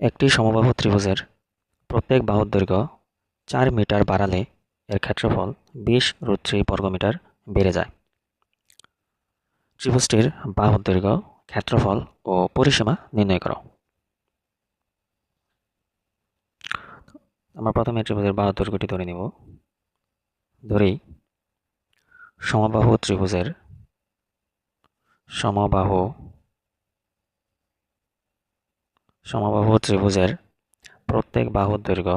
একটি সমবাহু ত্রিভুজের প্রত্যেক বাহুর দৈর্ঘ্য চার মিটার বাড়ালে এর ক্ষেত্রফল বিশ রুট থ্রি বর্গমিটার বেড়ে যায়। ত্রিভুজটির বাহুর দৈর্ঘ্য, ক্ষেত্রফল ও পরিসীমা নির্ণয় করো। আমরা প্রথমে ত্রিভুজের বাহুর দৈর্ঘ্যটি ধরে নিব। ধরেই সমবাহু ত্রিভুজের সমবাহু সমবাহু ত্রিভুজের প্রত্যেক বাহুর দৈর্ঘ্য,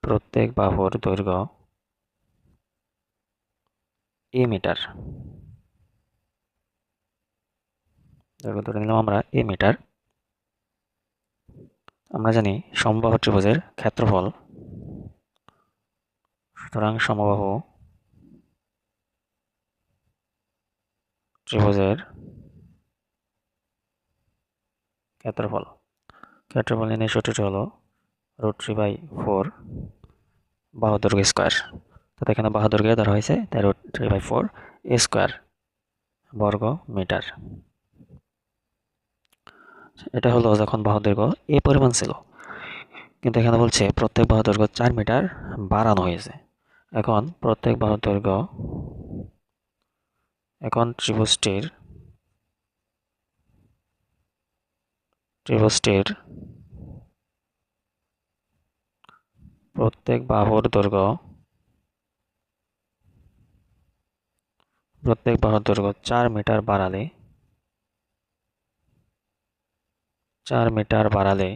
প্রত্যেক বাহুর দৈর্ঘ্য এ মিটার। দৈর্ঘ্য ধরে নিলাম আমরা এ মিটার। আমরা জানি সমবাহু ত্রিভুজের ক্ষেত্রফল। সুতরাং সমবাহু ত্রিভুজের ক্ষেত্রফল। ক্ষেত্রফল নির্ণয় সূত্রটি হলো রুট থ্রি বাই ফোর বাহাদুর্গ স্কোয়ার তো এখানে বাহাদুরকে ধরা হয়েছে, তাই root three by four a square বর্গ মিটার এটা হলো যখন বাহুদৈর্ঘ্য এই পরিমাণ ছিল। কিন্তু এখানে বলছে প্রত্যেক বাহুদৈর্ঘ্য চার মিটার বাড়ানো হয়েছে। এখন প্রত্যেক বাহুদৈর্ঘ্য এখন ত্রিভুজটির ত্রিভুজটির প্রত্যেক বাহুর দৈর্ঘ্য, প্রত্যেক বাহুর দৈর্ঘ্য চার মিটার বাড়ালে, চার মিটার বাড়ালে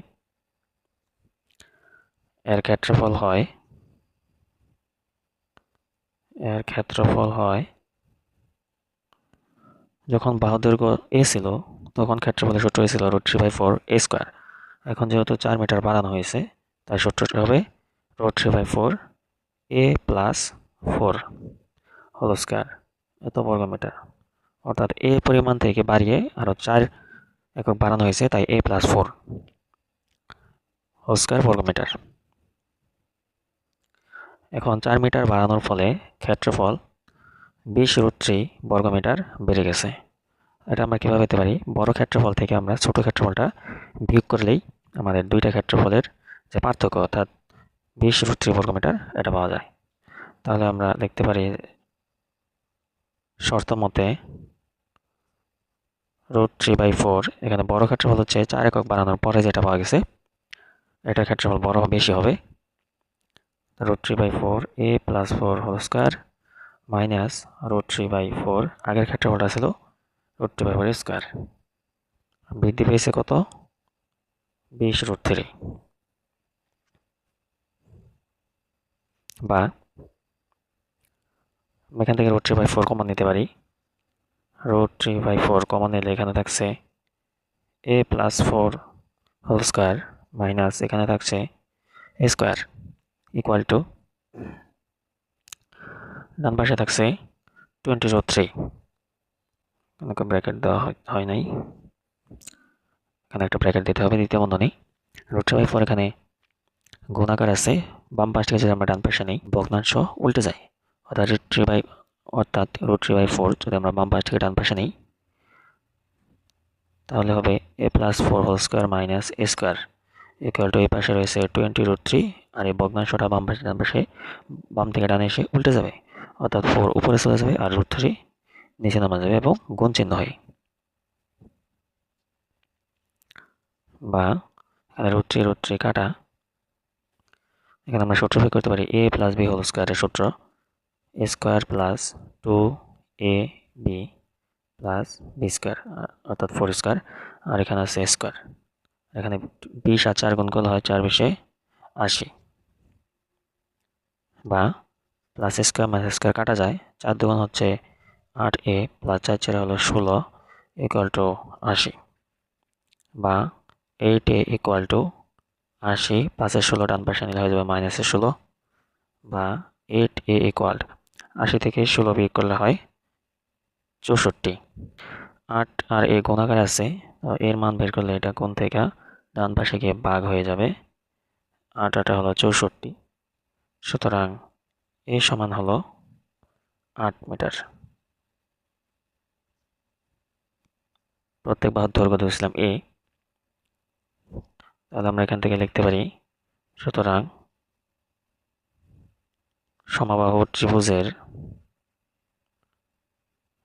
এর ক্ষেত্রফল হয়, এর ক্ষেত্রফল হয়, যখন বাহু দৈর্ঘ্য এ ছিল তখন সূত্র হয়েছিল root three by four a square এখন যেহেতু চার মিটার বাড়ানো হয়েছে, তাই সূত্রটি হবে root three by four a plus four whole square এত বর্গ মিটার। অর্থাৎ এ পরিমাণ থেকে বাড়িয়ে আরও চার একক বাড়ানো হয়েছে, তাই a plus four whole square বর্গ মিটার। এখন চার মিটার বাড়ানোর ফলে ক্ষেত্রফল বিশ রুট থ্রি বর্গমিটার বেড়ে গেছে। এটা আমরা কীভাবে পেতে পারি? বড় ক্ষেত্রফল থেকে আমরা ছোট ক্ষেত্রফলটা বিয়োগ করলেই আমাদের দুইটা ক্ষেত্রফলের যে পার্থক্য, অর্থাৎ বিশ রুট থ্রি এটা পাওয়া যায়। তাহলে আমরা দেখতে পারি শর্ত মতে রুট থ্রি বাই ফোর, এখানে বড় ক্ষেত্রফল হচ্ছে চার একক বানানোর পরে যেটা পাওয়া গেছে, এটার ক্ষেত্রফল বড় বেশি হবে। Root three by four, a plus four whole square minus root three by four, আগের ক্ষেত্রফলটা ছিল রুট থ্রি বাই স্কোয়ার বৃদ্ধি পেয়েছে কত? বিশ রুট থ্রি বা এখান থেকে root three by four common নিতে পারি। Root three by four common নিলে এখানে থাকছে a plus four whole square minus এখানে থাকছে এ স্কোয়ার ইকুয়াল টু ডান পাশে থাকছে টোয়েন্টি রো থ্রি এখানে ব্র্যাকেট দেওয়া হয় নাই। এখানে একটা ব্র্যাকেট দিতে হবে, দ্বিতীয় বন্ধনী। রুট বাই ফোর এখানে গুণাকার আছে। বাম পাশ থেকে যদি আমরা ডান পাশে নিই ভগ্নাংশ উল্টে যায়। অর্থাৎ রুট থ্রি বাই অর্থাৎ রুট থ্রি বাই ফোর যদি আমরা বাম পাশ থেকে ডান পাশে নিই, তাহলে হবে a plus four whole square minus a square equal to এই পাশে রয়েছে টোয়েন্টি রুট থ্রি আর এই ভগ্নাংশটা বাম পাশে, ডান পাশে, বাম থেকে ডানে এসে উল্টে যাবে। অর্থাৎ ফোর উপরে চলে যাবে, আর রুট থ্রি নিচে নামা যাবে এবং গুণ চিহ্ন হয়। বা রুট থ্রি রুট থ্রি কাটা। এখানে আমরা সূত্র করতে পারি এ প্লাস বি হোল স্কোয়ারের সূত্র। A square plus two a b plus b square অর্থাৎ ফোর স্কোয়ার আর এখানে আছে স্কোয়ার এখানে বিশ আর চার গুণ করলে হয় চার বিশে আশি। বা প্লাস স্কোয়ার মাইনাস স্কোয়ার কাটা যায়, চার দুগুণ হচ্ছে আট এ প্লাস চার চার হলো ষোলো ইকুয়াল টু আশি বা এইট এ ইকুয়াল টু আশি প্লাসের ষোলো ডান পাশে নিলে হয়ে যাবে মাইনাসের ষোলো বা এইট এ ইকুয়াল আশি থেকে ষোলো বিয়োগ করলে হয় চৌষট্টি। আট আর এ গুণাকার আছে এর মান বের করলে এটা কোন থেকে? ডান পাশে গিয়ে বাঘ হয়ে যাবে আট আটা হলো চৌষট্টি। সুতরাং এ সমান হলো আট মিটার। প্রত্যেক বাহুর দৈর্ঘ্য ধরেছিলাম এ তাহলে আমরা এখান থেকে লিখতে পারি, সুতরাং সমবাহু ত্রিভুজের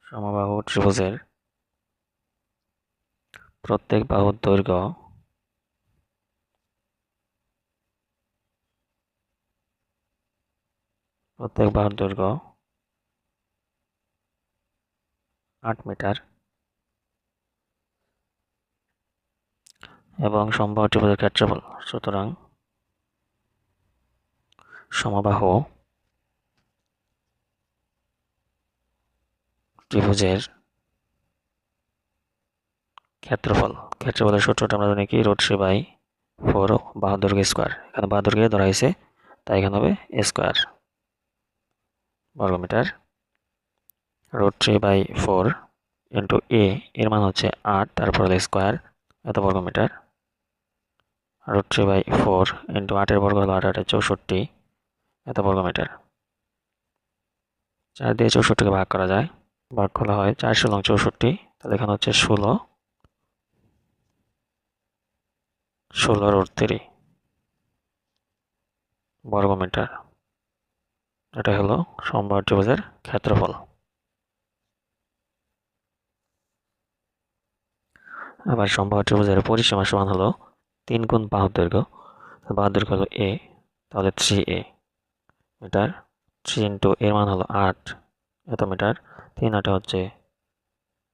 সমবাহু ত্রিভুজের প্রত্যেক বাহুর দৈর্ঘ্য প্রত্যেক বাহুর দৈর্ঘ্য আট মিটার। এবং সমবাহু ত্রিভুজের ক্ষেত্রফল। সুতরাং সমবাহু ত্রিভুজের ক্ষেত্রফল। ক্ষেত্রফলের সূত্রটা আমরা জানি কি? রোড থ্রি বাই ফোর বাহাদুরকে স্কোয়ার। এখানে বাহাদুরকে ধরা হয়েছে, তাই এখানে হবে স্কোয়ার বর্গমিটার। Root three by four into a, এর মান হচ্ছে আট, তারপর স্কোয়ার, এত বর্গমিটার। Root three by four into আটের বর্গ হলো আট চৌষট্টি, এত বর্গমিটার। চার দিয়ে চৌষট্টিকে ভাগ করা যায়, ভাগ করা হয় চার ষোলো চৌষট্টি, তাহলে এখানে হচ্ছে ষোলো ষোলো রুট থ্রি বর্গমিটার। এটা হলো সম্ভার ত্রিভুজের ক্ষেত্রফল। আবার সম্ভার ত্রিভুজের পরিসীমা সমান হলো তিন গুণ বাহু দৈর্ঘ্য। বাহু দৈর্ঘ্য হলো এ তাহলে three a metre three into এর মান হলো আট। এত মিটার। তিন আটে হচ্ছে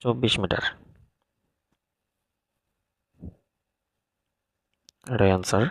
চব্বিশ মিটার। এটাই অ্যান্সার